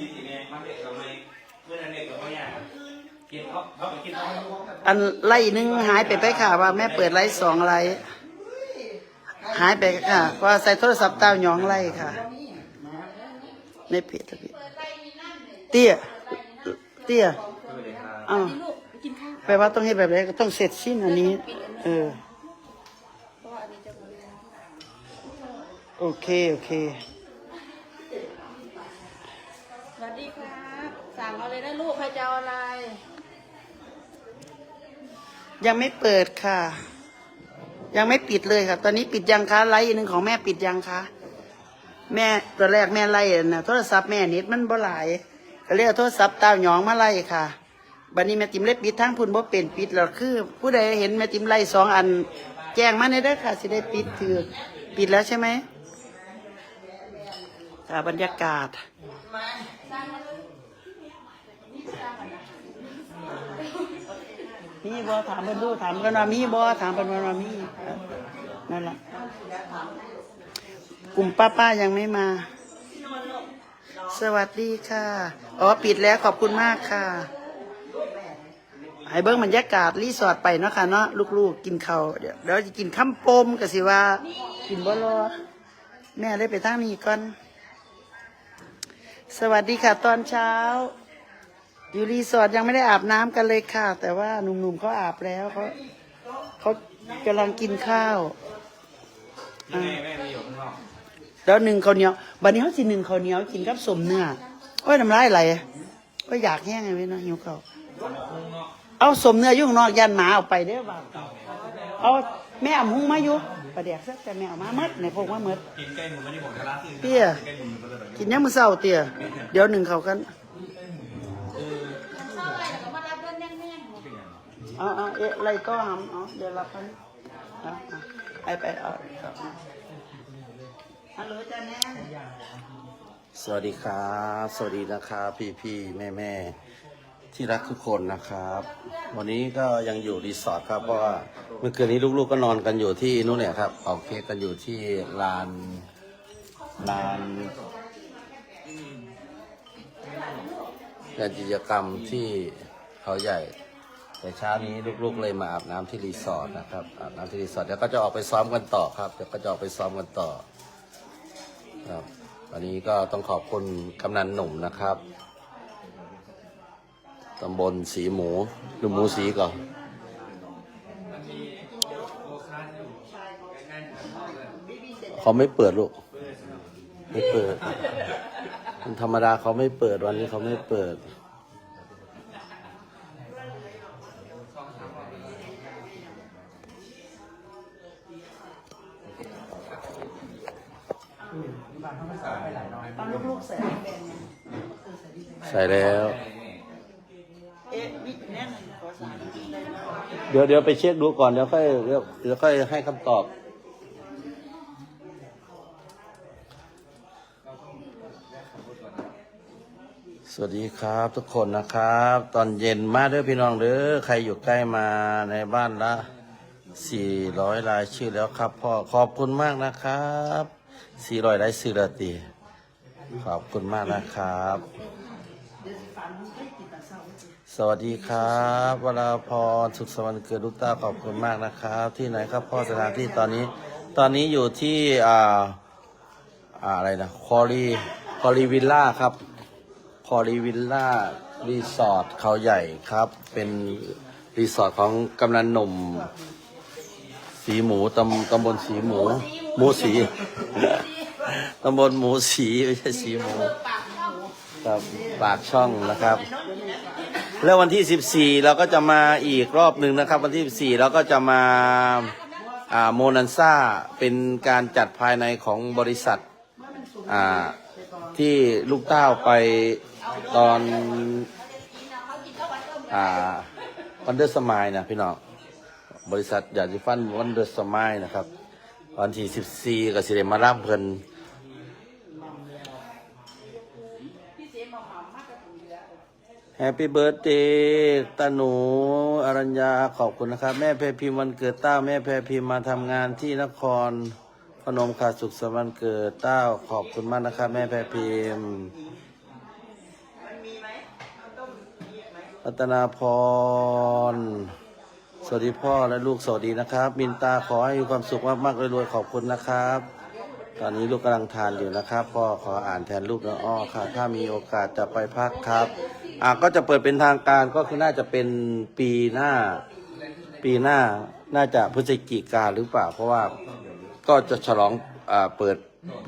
ที่ดีเนี่ยมันเด็กกับไม่เมื่อนั้นเด็กกับไม่ยากินเขาเขาไปกินเขาอันไล่หนึ่งหายไปไปค่ะ ว่าแม่เปิดไล่สองไล่หายไปค่ะเพราะว่าใส่โทรศัพท์ตาหยองไล่ค่ะในเพจอะพี่เตี้ยเตี้ยอ้าวแปลว่าต้องให้แบบไหนก็ต้องเสร็จสิ้นอันนี้ เออ โอเค โอเค สวัสดีครับ สั่งเอาเลยนะลูกใครจะเอาอะไร ยังไม่เปิดค่ะ ยังไม่ปิดเลยค่ะ ตอนนี้ปิดยังคะไลน์หนึ่งของแม่ปิดยังคะแม่ตัวแรกแม่ไล่นะโทรศัพท์แม่นิดมันบ่หลายก็เรียกโทรศัพท์ตาหยองมาไล่ค่ะบัดนี้แม่ติมเล็บปิดทั้งพุ่นบ่เป็นปิดแล้วคือ ผู้ใดเห็นแม่ติมไล่สองอัน แจ้งมาในเด้อค่ะสิได้ปิดถือปิดแล้วใช่ไหมค่ะบรรยากาศ มีบ่ถามเพิ่นดูถามกันว่ามีบ่ถามเพิ่นว่ามีนั่นแหละกลุ่มป้าป้ายังไม่มา สวัสดีค่ะ อ๋อปิดแล้วขอบคุณมากค่ะให้เบิ้งบรรยากาศรีสอร์ทไปเนาะค่ะเนาะลูกๆกินเขาเดี๋ยวเดี๋ยวจะกินข้ามปมก็สิว่า กินบ่รอแม่เลยไปทางนี้ก่อน สวัสดีค่ะตอนเช้า อยู่รีสอร์ทยังไม่ได้อาบน้ำกันเลยค่ะ แต่ว่าหนุ่มๆเขาอาบแล้วเขาเขากำลังกินข้าวแม่แม่มีอยู่ข้างนอกแล้วหนึ่งข้าวเหนียวบัดนี้เขาสิหนึ่งข้าวเหนียวกินกับสมเนื้อโอ้ยน้ำลายไหลก็อยากแห้งไงเว้ยเนาะหิวข้าวเอาสมเนื้ออยู่ข้างนอกยันหมาเอาไปเด้อบ่าวเอาแม่เอาหุ้งมาอยู่ประเดี๋ยวสักแต่แม่เอามาเมดในพวกว่าเมดกินไก่หมูไม่ได้ผมกระลาซื้อเตี้ยไก่หมูมันก็จะแบบกินยังมือเศร้าเตี้ยเดี๋ยวหนึ่งเขากัน เท่าไหร่ก็มารับเงินแน่น เอาอเอ๊ะอะไรก็หำเอเดี๋ยวรับกันเอาเอไปไปเอาเอฮัลโหลจ้าแน่สวัสดีครับ สวัสดีนะครับพี่พี่แม่แม่ที่รักทุกคนนะครับ วันนี้ก็ยังอยู่รีสอร์ทครับ เพราะว่าเมื่อคืนนี้ลูกๆก็นอนกันอยู่ที่นู่นเนี่ยครับออกเค้กกันอยู่ที่ลานลานงานกิจกรรมที่เขาใหญ่ แต่เช้านี้ลูกๆเลยมาอาบน้ำที่รีสอร์ทนะครับอาบน้ำที่รีสอร์ทเดี๋ยวก็จะออกไปซ้อมกันต่อครับเดี๋ยวก็จะออกไปซ้อมกันต่อครับวันนี้ก็ต้องขอบคุณกำนันหนุ่มนะครับตำบลสีหมูหรือหมูสีก่อนเขาไม่เปิดลูกไม่เปิดธรรมดาเขาไม่เปิดวันนี้เขาไม่เปิด ตอนลูกๆใส่แบนเนี่ย ใส่แล้ว เอ๊ะมีแน่นอนขอสามได้ไหมเดี๋ยวเดี๋ยวไปเช็คดูก่อนเดี๋ยวค่อยเดี๋ยวเดี๋ยวค่อยให้คำตอบ สวัสดีครับทุกคนนะครับ ตอนเย็นมาเด้อพี่น้องเด้อใครอยู่ใกล้มาในบ้านละ 400รายชื่อแล้วครับพ่อขอบคุณมากนะครับ 400รายชื่อละตีขอบคุณมากนะครับ สวัสดีครับวราพรสุขสวรรค์เกิดลูกตาขอบคุณมากนะครับ ที่ไหนครับพ่อสถานที่ตอนนี้ ตอนนี้อยู่ที่อ่าอ่าอะไรนะคอรีคอรีวิลล่าครับคอรีวิลล่ารีสอร์ทเขาใหญ่ครับ เป็นรีสอร์ทของกำนันหนุ่ม สีหมูตำตำบลสีหมูหมูสีตำบลหมูสีไม่ใช่สีหมูครับปากช่องนะครับ แล้ววันที่ 14 เราก็จะมาอีกรอบหนึ่งนะครับ วันที่ 14 เราก็จะมาโมนันซ่าเป็นการจัดภายในของบริษัทที่ลูกเต้าไปตอนวันเดอร์สมายนะพี่น้องบริษัทยาสีฟันวันเดอร์สมายนะครับ วันที่ 14 ก็สิเดมารับเพิ่น แฮปปี้เบิร์ดเดย์ตาหนูอรัญญาขอบคุณนะครับ แม่แพรพิมพ์วันเกิดเต้า แม่แพรพิมพ์มาทำงานที่นครพนมค่ะสุขสันต์วันเกิดเต้า ขอบคุณมากนะครับ แม่แพรพิมพ์รัตนาพร สวัสดีพ่อและลูกสวัสดีนะครับ มินตาขอให้มีความสุขมากๆรวยๆขอบคุณนะครับ ตอนนี้ลูกกำลังทานอยู่นะครับ พ่อขออ่านแทนลูกนะอ้อค่ะ ถ้ามีโอกาสจะไปพักครับ อะก็จะเปิดเป็นทางการก็คือน่าจะเป็นปีหน้า ปีหน้าน่าจะพฤศจิกาหรือเปล่า เพราะว่าก็จะฉลองอ่าเปิด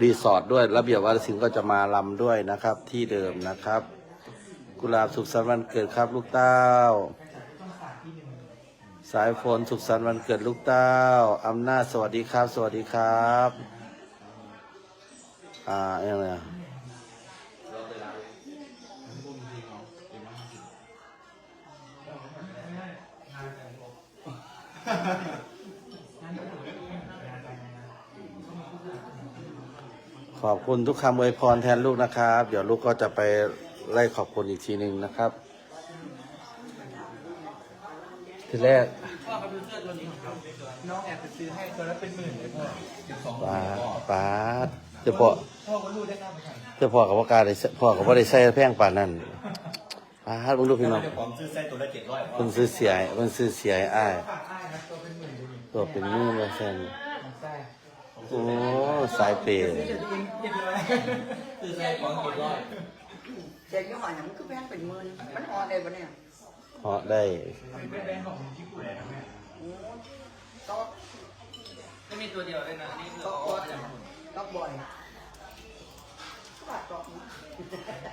รีสอร์ทด้วยระเบียบวัฒนศิลป์ก็จะมาลำด้วยนะครับ ที่เดิมนะครับ กุหลาบสุขสันต์วันเกิดครับลูกเต้า สายฝนสุขสันต์วันเกิดลูกเต้าอำนาจสวัสดีครับ สวัสดีครับ อ่าอย่างไรอะ ขอบคุณทุกคำอวยพรแทนลูกนะครับ เดี๋ยวลูกก็จะไปไล่ขอบคุณอีกทีหนึ่งนะครับ ทีแรกพ่อเขาดูเสื้อตัวนี้ของเขาน้องแอบไปซื้อให้ตัวละเป็นหมื่นเลยพ่อสิบสองปาดปาดเจะพ่อพ่อก็รู้ได้ครับเหมือนกันเจะพ่อกับว่ากล้าได้ใส่พ่อกับว่าได้ใส่แพงป่านนั้นปาดมึงดูพี่น้องเดี๋ยวผมซื้อไส้ตัวละเจ็ดร้อยพ่อมันซื้อเสียให้มันซื้อเสียให้อ้ายฝากอ้ายนะตัวเป็น หมื่นเลยนี่ตัวเป็นมือมาเซนโอ้สายเปย์ซื้อเจองเจ็ดร้อยน้องเจ็ดร้อยเสียงยี่ห้อหยังคือแพงเป็นหมื่นมันออนได้ปะเนี่ยเพาะได้เป็นแบรนด์ขอก็ไม่มีตัวเดียวเลยนะนี่คือก็เอก็ออกจากก็บ่อย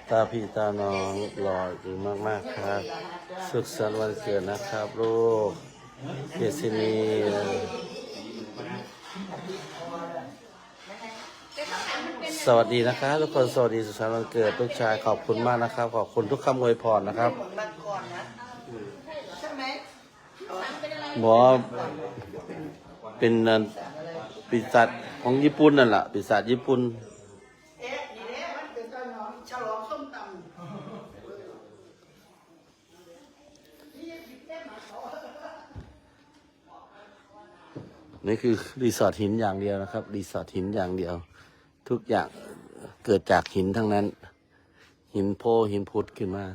ตาพี่ตาน้องหล่ออยู่มาก ๆ ครับ สุขสันต์วันเกิดนะครับลูก เกษินีสวัสดีนะครับทุกคนสวัสดีสุขสันต์วันเกิดลูกชายขอบคุณมากนะครับ ขอบคุณทุกคำอวยพรนะครับหมอเป็นปีศาจของญี่ปุ่นนั่นแหละปีศาจญี่ปุ่น เอ๊ะนี่เนี่ยมันเป็นตอนน้องฉลองส้มตำ นี่คือรีสอร์ทหินอย่างเดียวนะครับรีสอร์ทหินอย่างเดียว ทุกอย่างเกิดจากหินทั้งนั้น หินโพหินพุดขึ้นมา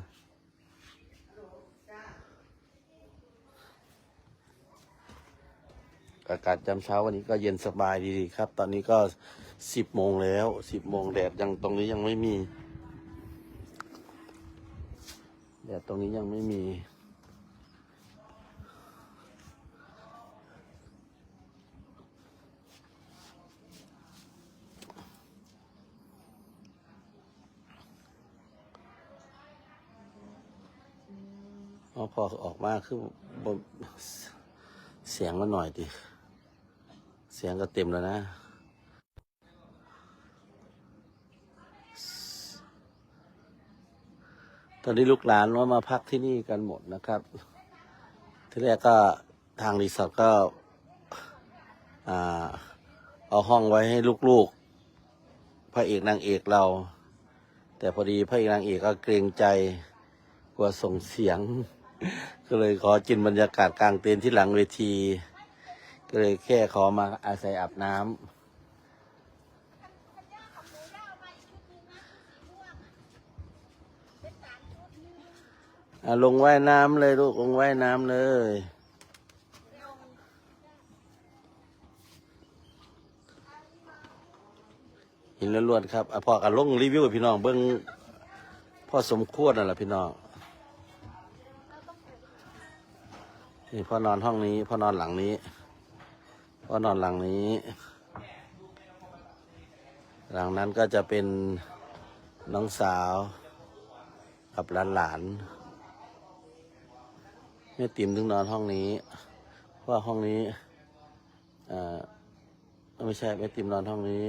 อากาศจำเช้าวันนี้ก็เย็นสบายดีครับ ตอนนี้ก็สิบโมงแล้วสิบโมงแดดยังตรงนี้ยังไม่มีแดดตรงนี้ยังไม่มี อพอออกมาคือเสียงมันหน่อยดิ เสียงก็เต็มแล้วนะ ตอนนี้ลูกหลานว่ามาพักที่นี่กันหมดนะครับ ที่แรกก็ทางรีสอร์ทก็อ่าเอาห้องไว้ให้ลูกๆ พระเอกนางเอกเรา แต่พอดีพระเอกนางเอกก็เกรงใจกลัวส่งเสียง ก็เลยขอจินบรรยากาศกลางเต็นท์ที่หลังเวที ก็เลยแค่ขอมาอาศัยอาบน้ำอะลงว่ายน้ำเลยลูกลงว่ายน้ำเลย หินล้วนๆครับอพอกันลงรีวิวพี่น้องเบิ้งพ่อสมควรนั่นแหละพี่น้อง นี่พ่อนอนห้องนี้ พ่อนอนหลังนี้ พ่อนอนหลังนี้ หลังนั้นก็จะเป็นน้องสาวกับหลานๆแม่ติ๋มถึงนอนห้องนี้ เพราะห้องนี้อ่อไม่ใช่แม่ติ๋มนอนห้องนี้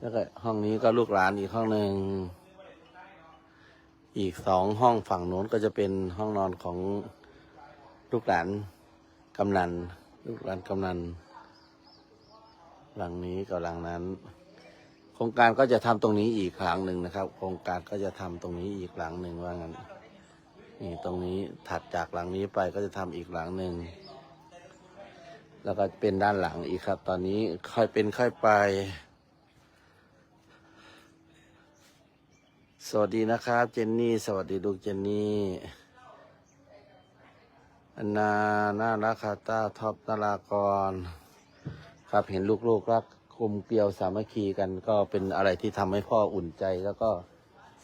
แล้วก็ห้องนี้ก็ลูกหลานอีกห้องหนึ่ง อีกสองห้องฝั่งโน้นก็จะเป็นห้องนอนของลูกหลานกำนัน ลูกหลานกำนัน หลังนี้กับหลังนั้น โครงการก็จะทำตรงนี้อีกหลังหนึ่งนะครับ โครงการก็จะทำตรงนี้อีกหลังหนึ่งว่างั้นนี่ตรงนี้ถัดจากหลังนี้ไปก็จะทำอีกหลังหนึ่งแล้วก็เป็นด้านหลังอีกครับ ตอนนี้ค่อยเป็นค่อยไป สวัสดีนะครับ เจนนี่ สวัสดีลูกเจนนี่อันนาน่ารักคาตาท็อปนารากร ครับเห็นลูกๆรักกลมเกลียวสามัคคีกันก็เป็นอะไรที่ทำให้พ่ออุ่นใจ แล้วก็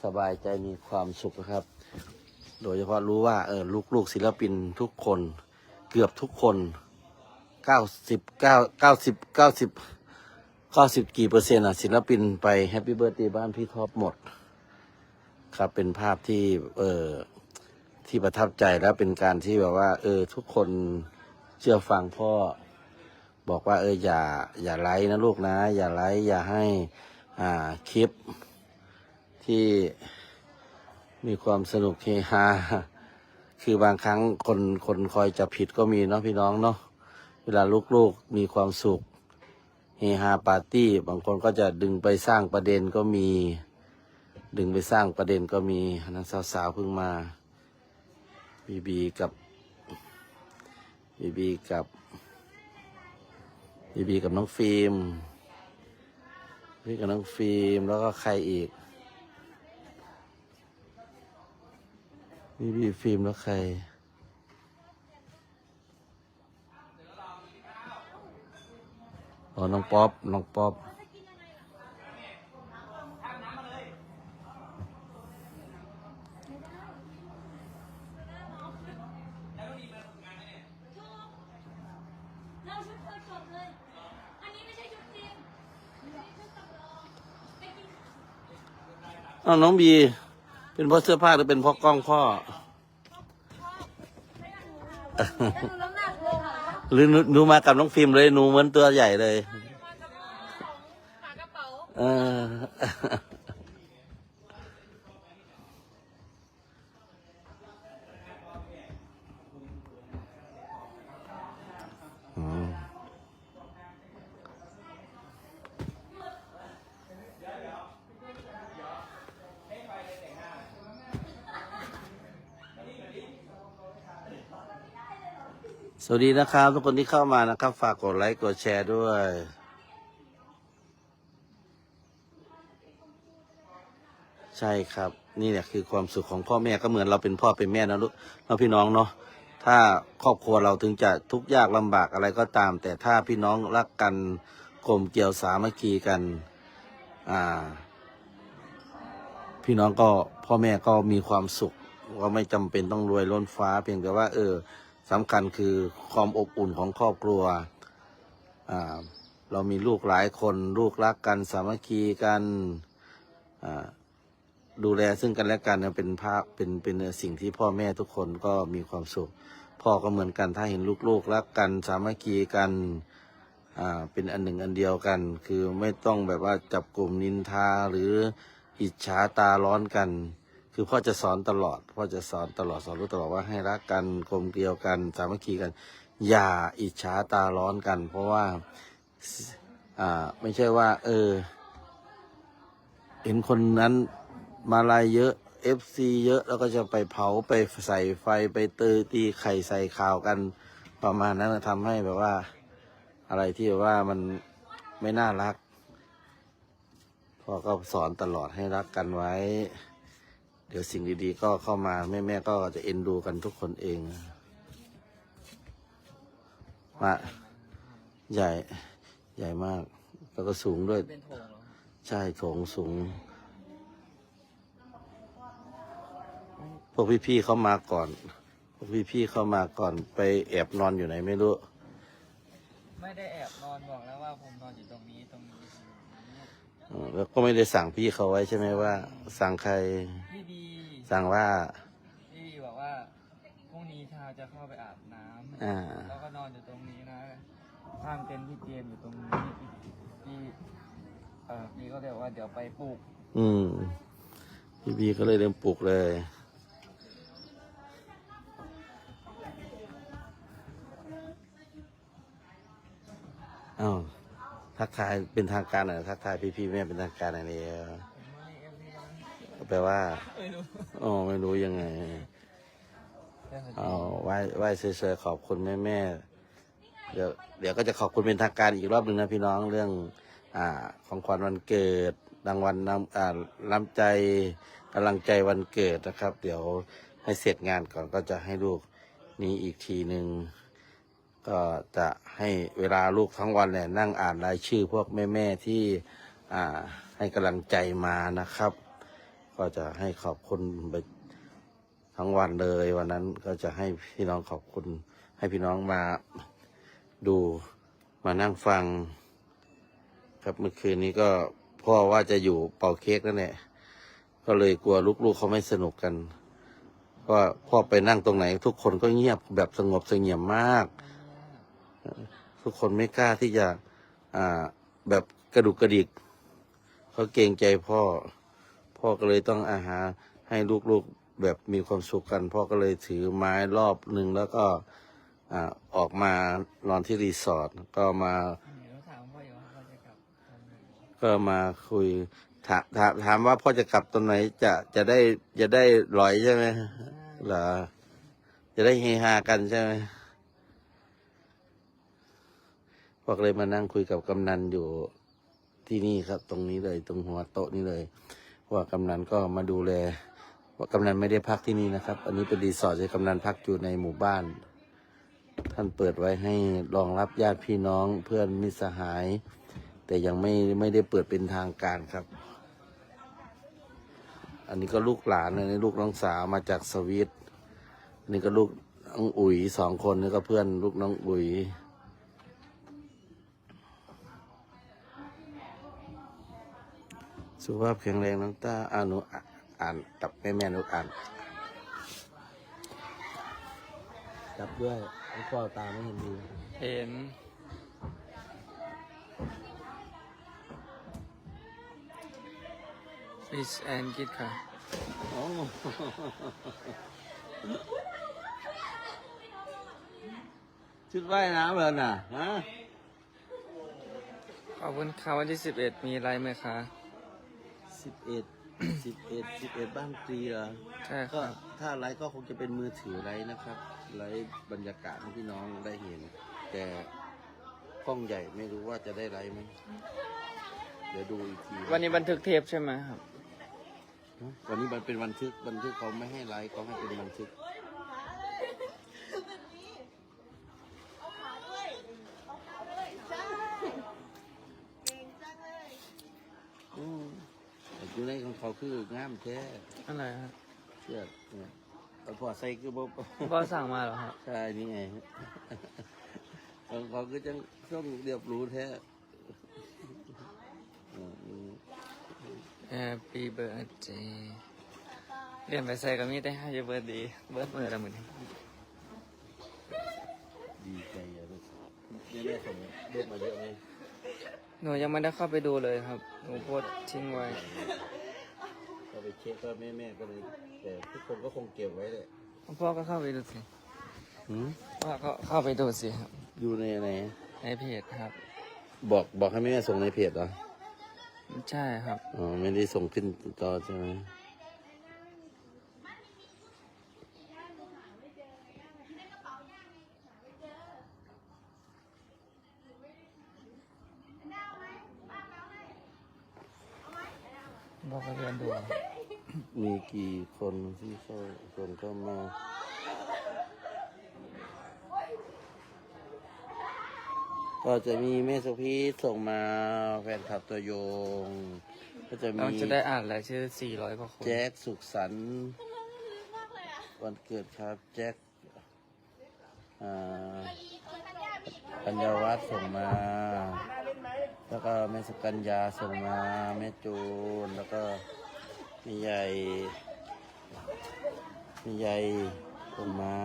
สบายใจมีความสุขนะครับ โดยเฉพาะรู้ว่าเออลูกๆศิลปินทุกคน เกือบทุกคนเก้าสิบเก้าเก้าสิบเก้าสิบเก้าสิบกี่เปอร์เซ็นต์อะศิลปินไปแฮปปี้เบิร์ดเดย์บ้านพี่ท็อปหมด ครับเป็นภาพที่เออที่ประทับใจและเป็นการที่แบบว่า เออ ทุกคนเชื่อฟังพ่อ บอกว่า เอออย่า อย่าไลค์นะลูกนะ อย่าไลค์อย่าให้อ่าคลิปที่มีความสนุกเฮฮาคือบางครั้งคนคนคอยจะผิดก็มีเนาะพี่น้องเนาะเวลาลูกๆมีความสุขเฮฮาปาร์ตี้ บางคนก็จะดึงไปสร้างประเด็นก็มี ดึงไปสร้างประเด็นก็มีอันนั้นสาวๆเพิ่งมาบีบีกับบีบีกับบีบีกับน้องฟิล์มพี่กับน้องฟิล์มแล้วก็ใครอีกบีบีฟิล์มแล้วใครอ๋อน้องป๊อปน้องป๊อป เราชุดเคยจบเลย อันนี้ไม่ใช่ชุดจริงอันนี้ชุดสำรองไปกินอ้าวน้องบี เป็นเพราะเสื้อผ้าหรือเป็นเพราะกล้องพ่อ แล้วหนูน้ำหนักเลยค่ะหรือหนูหนูมากับน้องฟิล์มเลยหนูเหมือนตัวใหญ่เลย ฝากระเป๋า เอออื วัสดีนะครับ ทุกคนที่เข้ามานะครับ ฝากกดไลค์กดแชร์ด้วย ใช่ครับ นี่แหละคือความสุขของพ่อแม่ก็เหมือนเราเป็นพ่อเป็นแม่นะลูกเราพี่น้องเนาะถ้าครอบครัวเราถึงจะทุกข์ยากลำบากอะไรก็ตาม แต่ถ้าพี่น้องรักกันกลมเกลียวสามัคคีกัน อ่า พี่น้องก็พ่อแม่ก็มีความสุขก็ไม่จำเป็นต้องรวยล้นฟ้าเพียงแต่ว่า เออ สำคัญคือความอบอุ่นของครอบครัว เรามีลูกหลายคนลูกรักกันสามัคคีกันดูแลซึ่งกันและกันเป็นภาพเป็นเป็นสิ่งที่พ่อแม่ทุกคนก็มีความสุข พ่อก็เหมือนกันถ้าเห็นลูกๆรักกัน สามัคคีกันเป็นอันหนึ่งอันเดียวกัน คือไม่ต้องแบบว่าจับกลุ่มนินทาหรืออิจฉาตาร้อนกัน คือพ่อจะสอนตลอด พ่อจะสอนตลอดสอนรู้ตลอดว่าให้รักกันกลมเกลียวกัน สามัคคีกัน อย่าอิจฉาตาร้อนกัน เพราะว่าอ่าไม่ใช่ว่า เออ เห็นคนนั้นมาลายเยอะเอฟซีเยอะแล้วก็จะไปเผาไปใส่ไฟไปเตยตีไข่ใส่ข่าวกันประมาณนั้นทำให้แบบว่า อะไรที่แบบว่ามันไม่น่ารักพ่อก็สอนตลอดให้รักกันไว้ เดี๋ยวสิ่งดีๆก็เข้ามาแม่ๆก็จะเอ็นดูกันทุกคนเอง มาใหญ่ใหญ่มาก แล้วก็สูงด้วย เป็นโถงเหรอใช่โถงสูง พวกพี่ๆเขามาก่อน พวกพี่ๆเขามาก่อนไปแอบนอนอยู่ไหนไม่รู้ ไม่ได้แอบนอนบอกแล้วว่าผมนอนอยู่ตรงนี้ตรงนี้เออแล้วก็ไม่ได้สั่งพี่เขาไว้ใช่ไหมว่า สั่งใครพี่ดี สั่งว่า พี่ดีบอกว่าพรุ่งนี้เช้าจะเข้าไปอาบน้ำอ่าแล้วก็นอนอยู่ตรงนี้นะข้างเต็นท์พี่เจมส์อยู่ตรงนี้พี่เออพี่ก็เลยบอกว่าเดี๋ยวไปปลูกอืม พี่บีก็เลยเริ่มปลุกเลย อ้าว ทักทายเป็นทางการหน่อยทักทายพี่ๆแม่เป็นทางการหน่อยเดียว ผมมาในเอฟซีนะ แปลว่า ไม่รู้อ๋อไม่รู้ยังไง เอาไหว้ไหว้เฉยๆขอบคุณแม่แม่ๆเดี๋ยวเดี๋ยวก็จะขอบคุณเป็นทางการอีกรอบหนึ่งนะพี่น้องเรื่อง อ่า ของขวัญวันเกิดรางวัลน้ำอ่าน้ำใจกำลังใจวันเกิดนะครับ เดี๋ยวให้เสร็จงานก่อนก็จะให้ลูกนี้อีกทีหนึ่งก็จะให้เวลาลูกทั้งวันเนี่ยนั่งอ่านรายชื่อพวกแม่ ๆ ที่อ่าให้กำลังใจมานะครับ ก็จะให้ขอบคุณไปทั้งวันเลยวันนั้นก็จะให้พี่น้องขอบคุณ ให้พี่น้องมาดูมานั่งฟัง ครับเมื่อคืนนี้ก็พ่อว่าจะอยู่เป่าเค้กนั่นแหละก็เลยกลัวลูกๆเขาไม่สนุกกันเพราะพ่อไปนั่งตรงไหน ทุกคนก็เงียบแบบสงบเสงี่ยมมาก ทุกคนไม่กล้าที่จะอ่าแบบกระดุกกระดิกเขาเกรงใจพ่อ พ่อก็เลยต้องอาหารให้ลูกๆแบบมีความสุขกัน พ่อก็เลยถือไม้รอบหนึ่งแล้วก็อออกมานอนที่รีสอร์ทก็มาก็มาคุยถามถามถามว่าพ่อจะกลับตอนไหนจะจะได้จะได้ลอยใช่ไหมเหรอจะได้เฮฮากันใช่ไหมพ่อก็เลยมานั่งคุยกับกำนันอยู่ที่นี่ครับ ตรงนี้เลย ตรงหัวโต๊ะนี้เลย ว่ากำนันก็มาดูแล ว่ากำนันไม่ได้พักที่นี่นะครับ อันนี้เป็นรีสอร์ทที่กำนันพักอยู่ในหมู่บ้าน ท่านเปิดไว้ให้รองรับญาติพี่น้องเพื่อนมิตรสหาย แต่ยังไม่ไม่ได้เปิดเป็นทางการครับ อันนี้ก็ลูกหลานอันนี้ลูกน้องสาวมาจากสวิตอันนี้ก็ลูกน้องอุ๋ยสองคนนี่ก็เพื่อนลูกน้องอุ๋ย สุขภาพแข็งแรงน้องต้าอ่านหนูอะอ่านกับแม่แม่หนูอ่านจับด้วยให้พ่อตาไม่เห็นดีเห็นฟิชแอนกิดค่ะโอ้ชุดว่ายน้ำเลยน่ะฮะขอบคุณค่ะวันที่สิบเอ็ดมีอะไรไหมคะ สิบเอ็ดสิบเอ็ดสิบเอ็ดบ้านตรีเหรอใช่คก็รับถ้าไลฟ์ก็คงจะเป็นมือถือไลฟ์นะครับ ไลฟ์บรรยากาศให้พี่น้องได้เห็น แต่กล้องใหญ่ไม่รู้ว่าจะได้ไลฟ์ไหมเดี๋ยวดูอีกทีวันนี้บันทึกเทปใช่ไหมครับฮะวันนี้มันเป็นบันทึกบันทึกเขาไม่ให้ไลฟ์เขาให้เป็นบันทึก อืมแต่อยู่ในของ เขาคืองามแท้อะไรครับเชือกเนี่ยเอาพอใส่คือบ่พ่อสั่งมาเหรอครับใช่นี่ไงของเขาก็จะต้องเรียบรู้แท้อืมอืม Happy birthday เรียนไปใส่ก็มีแต่ Happy birthday เบิร์ดมือละมือนี้ดีใจอะลูกเนี่ยแม่ส่งเรียกมาเยอะไหมหนูยังไม่ได้เข้าไปดูเลยครับ หนูโพสต์ทิ้งไว้ก็ไป เช็คก็แม่แม่ก็เลย แต่ทุกคนก็คงเก็บไว้แหละพ่อก็เข้าไปดูสิหืมพ่อก็เข้าไปดูสิครับอยู่ในไหนในเพจครับ บอกบอกให้แม่แม่ส่งในเพจเหรอใช่ครับอ๋อไม่ได้ส่งขึ้นจอใช่ไหม嗯บอกก็เรียนดู มีกี่คนที่เข้าคนเข้ามาก็จะมีแม่สุพีส่งมาแฟนคลับตัวยง ก็จะเรามีจะได้อ่านรายชื่อ 400กว่าคน แจ็คสุขสันต์วันเกิดครับ แจ็คอ่าปัญญาวัฒน์ส่งมา แล้วก็แม่สุกัญญาส่งมา แม่จูนแล้วก็ มีใหญ่มีใหญ่ส่งมา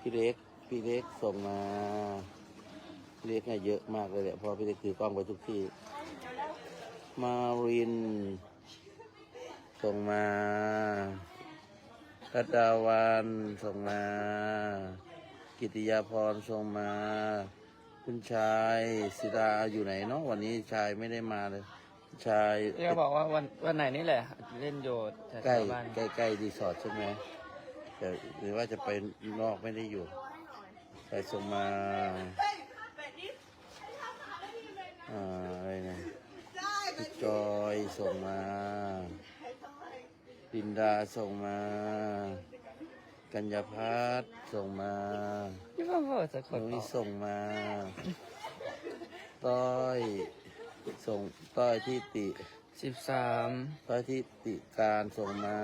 พี่เล็ก พี่เล็กส่งมา พี่เล็กเนี่ยเยอะมากเลยแหละเพราะพี่เล็กถือกล้องไปทุกที่ มาริน ส่งมาพัดาวันส่งมา กิติยาพรส่งมา คุณชายศิลาอยู่ไหนเนาะวันนี้ชายไม่ได้มาเลย ชายที่เขาบอกว่าวันวันไหนนี่แหละ เล่นโยดแถใกล้วๆบ้านใกล้ใกล้รีสอร์ทใช่ไหมแต่หรือว่าจะไปนอกไม่ได้อยู่ชายส่งมาอ่าอะไรนะพี่จอยส่งมาปินดาส่งมา กัญญาพัฒน์ส่งมาพี่พ่อพ่อจะกตรดงต่นี้อส่งมา ต้อย ส่งต้อยที่ติสิบสามต้อยที่ติการส่งมา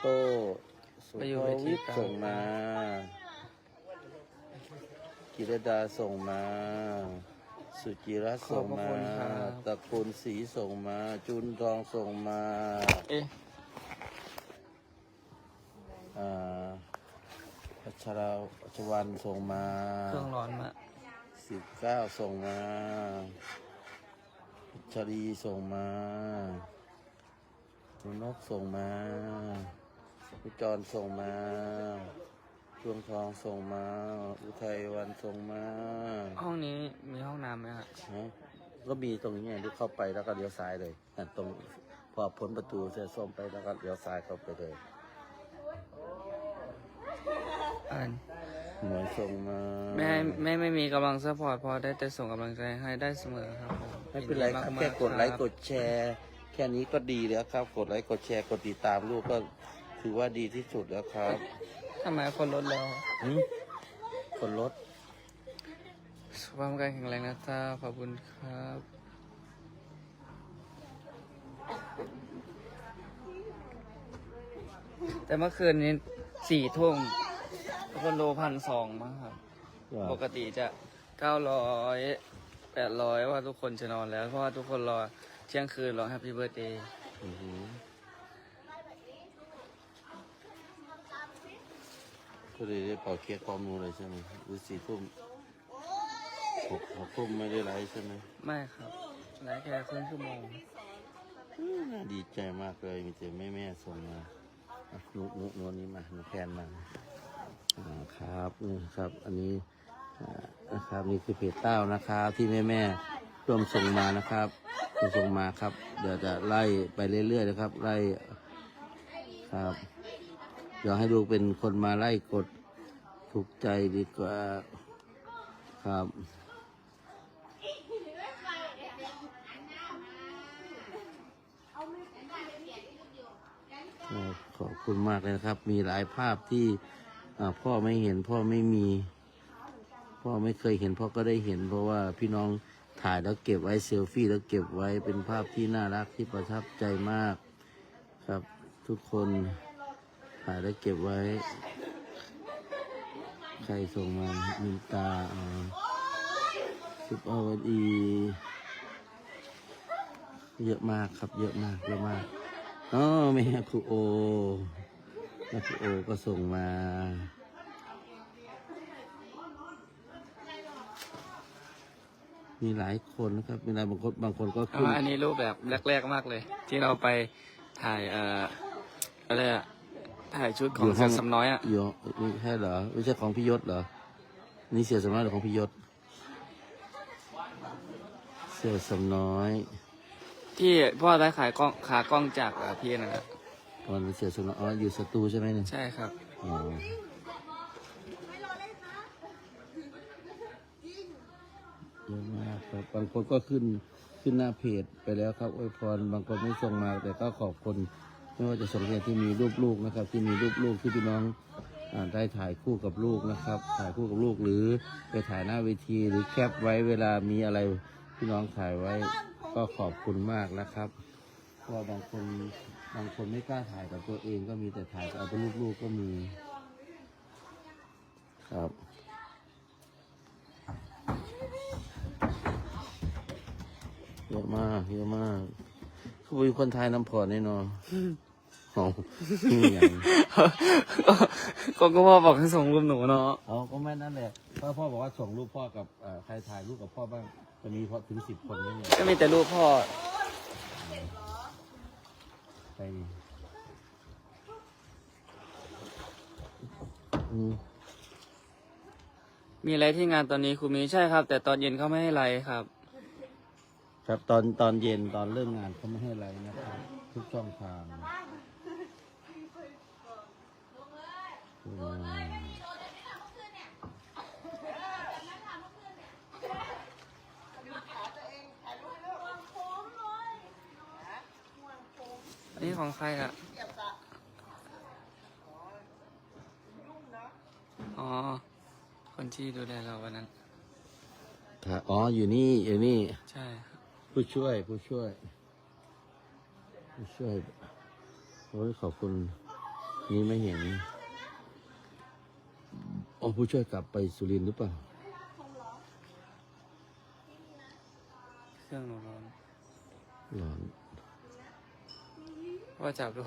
โต้สุภวิทย์ส่งมา กิรดาส่งมา สุจิรัตน์ส่งมาตระกูลศรีส่งมา จุนทองส่งมา เอ๊ะอ่าพัชราพัชวันส่งมา เครื่องร้อนมาสิบเก้าส่งมาพั ชรีส่งมาหนูนกส่งมาพี่จรส่งมาดวงทองส่งมา อุทัยวันส่งมา ห้องนี้มีห้องน้ำไหมครับฮะก็มีตรงนี้ไงที่เข้าไปแล้วก็เลี้ยวซ้ายเลยอะตรงพอพ้นประตูเสื้อส้มไปแล้วก็เลี้ยวซ้ายเข้าไปเลยอ่านหมวยส่งมา แม่ไม่ไม่มีกำลังซัพพอร์ตพอได้แต่ส่งกำลังใจให้ได้เสมอครับผม ไม่เป็นไรครับยินแค่มากๆกดไลค์รับกดแชร์ แค่นี้ก็ดีแล้วครับ กดไลค์กดแชร์กดติดตามลูกก็ถือว่าดีที่สุดแล้วครับทำไมคนลดแล้วหึคนรถสุขภาพร่างกายแข็งแรงนะจ้าขอบคุณครับแต่เมื่อคืนนี้สี่ทุ่มคนดูพันสองมั้งครับ ปกติจะเก้าร้อย แปดร้อยว่าทุกคนจะนอนแล้ว เพราะว่าทุกคนรอเที่ยงคืนรอแฮปปี้เบิร์ดเดย์อือหือก็เลยได้เป่าเค้กความนูเลยใช่ไหมหรือสี่ทุ่มหกหกทุ่มไม่ได้ไลฟ์ใช่ไหมไม่ครับไลฟ์แค่ครึ่งชั่วโมงอืมน่าดีใจมากเลยมีแต่แม่แม่ๆส่งมาอะหนุหนุหนุนี้มาหนุแพนมาอ่าครับนี่ครับ อันนี้อ่า นะครับนี่คือเพจเต้านะครับที่แม่แม่ร่วมส่งมานะครับร่วมส่งมาครับ เดี๋ยวจะไล่ไปเรื่อยๆนะครับ ไล่ครับ เดี๋ยวให้ดูเป็นคนมาไล่กดถูกใจดีกว่าครับขอบคุณมากเลยนะครับ มีหลายภาพที่พ่อไม่เห็นพ่อไม่มี พ่อไม่เคยเห็นพ่อก็ได้เห็น เพราะว่าพี่น้องถ่ายแล้วเก็บไว้เซลฟี่แล้วเก็บไว้เป็นภาพที่น่ารักที่ประทับใจมากครับ ทุกคนถ่ายแล้วเก็บไว้ ใครส่งมามินตาอ่าสุปอวดีเยอะมากครับ เยอะมากเยอะมากอ๋อแม่ครูโอแม่ครูโอก็ส่งมา มีหลายคนนะครับ มีหลายบางคนบางคนก็เอาขึ้น อันนี้รูปแบบแรก ๆมากเลย ที่เราไปถ่ายเอ่ออะไรอะถ่ายชุดของเสือสำน้อยอะอยู่ไม่ใช่เหรอไม่ใช่ของพี่ยศเหรอ นี่เสียสำน้อยหรือของพี่ยศ เสียสำน้อย ที่พ่อได้ขายกล้องขากล้องจากอะพี่นั่นแหละตอนเสียสำน้อยอ๋ออยู่สตูใช่ไหมเนี่ยใช่ครับอ๋อ ยอะมากครับบางคนก็ขึ้นขึ้นหน้าเพจไปแล้วครับอวยพรบางคนไม่ส่งมาแต่ก็ขอบคุณไม่ว่าจะส่งเพจที่มีรูปลูกนะครับ ที่มีรูปลูกที่พี่น้องอได้ถ่ายคู่กับลูกนะครับ ถ่ายคู่กับลูกหรือไปถ่ายหน้าเวทีหรือแคปไว้เวลามีอะไรพี่น้องถ่ายไว้ก็ขอบคุณมากนะครับเพราะบางคนบางคนไม่กล้าถ่ายกับตัวเองก็มีแต่ถ่ายกับเอาลูกๆก็มีครับ เยอะมากเยอะมากคือมีคนไทยน้ำพอแน่นอนโอ้นี่อย่างก็ก็พ่อบอกให้ส่งรูปหนูเนาะเอาก็ไม่นั่นแหละพ่อพ่อบอกว่าส่งรูปพ่อกับเอ่อใครถ่ายรูปกับพ่อบ้างจะมีพอถึงสิบคนนี่เนี่ยก็มีแต่รูปพ่อใครนี่อืมมีอะไรที่งานตอนนี้ครูมีใช่ครับ แต่ตอนเย็นเขาไม่ให้ไลฟ์ครับ ครับตอนตอนเย็นตอนเริ่มงานเขาไม่ให้อะไรนะครับ ทุกช่องทางอืมนี่ของใครอะ อ๋อ คนที่ดูแลเราวันนั้นค่ะอ๋ออยู่นี่อยู่นี่ ใช่ครับ ผู้ช่วย ผู้ช่วย ผู้ช่วยโอ้ยขอบคุณนี่ไม่เห็นอ๋อผู้ช่วยกลับไปสุรินทร์หรือเปล่าเครื่องหนูร้อนร้อนว่าจับดู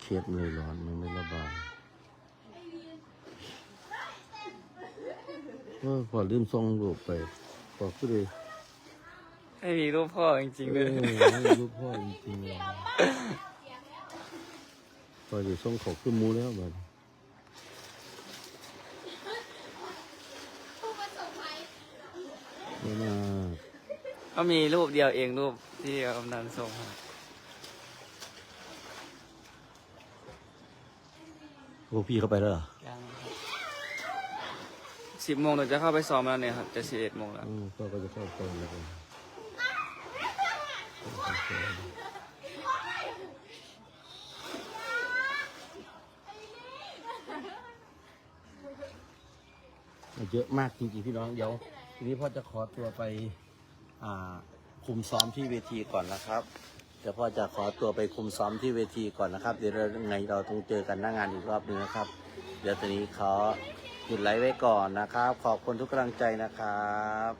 เคสมันเลยร้อนมันไม่ระบายเออพอลืมส่งรูปไปบอกก็เลย ไม่มีรูปพ่อจริงๆเอเลอยให้รูปพ่อจริงๆเลยพอจะส่งเขอขึ้นหมูแล้วบัดไม่น่าก็มีรูปเดียวเองรูปที่กำนันส่งมาพวกพี่เข้าไปแล้วเหรอยังสิบโมงเราจะเข้าไปซ้อมแล้วเนี่ยครับจะสิบเอ็ดโมงแล้ว อืมพ่อก็จะเข้าไปแล้วกัน เยอะมากจริงๆพี่น้องเดี๋ยวทีนี้พ่อจะขอตัวไปคุมซ้อมที่เวทีก่อนนะครับเดี๋ยวพ่อจะขอตัวไปคุมซ้อมที่เวทีก่อนนะครับ เดี๋ยวเราไงเราต้องเจอกันหน้างานอีกรอบนึงนะครับ เดี๋ยวตอนนี้ขอหยุดไลฟ์ไว้ก่อนนะครับ ขอบคุณทุกกำลังใจนะครับ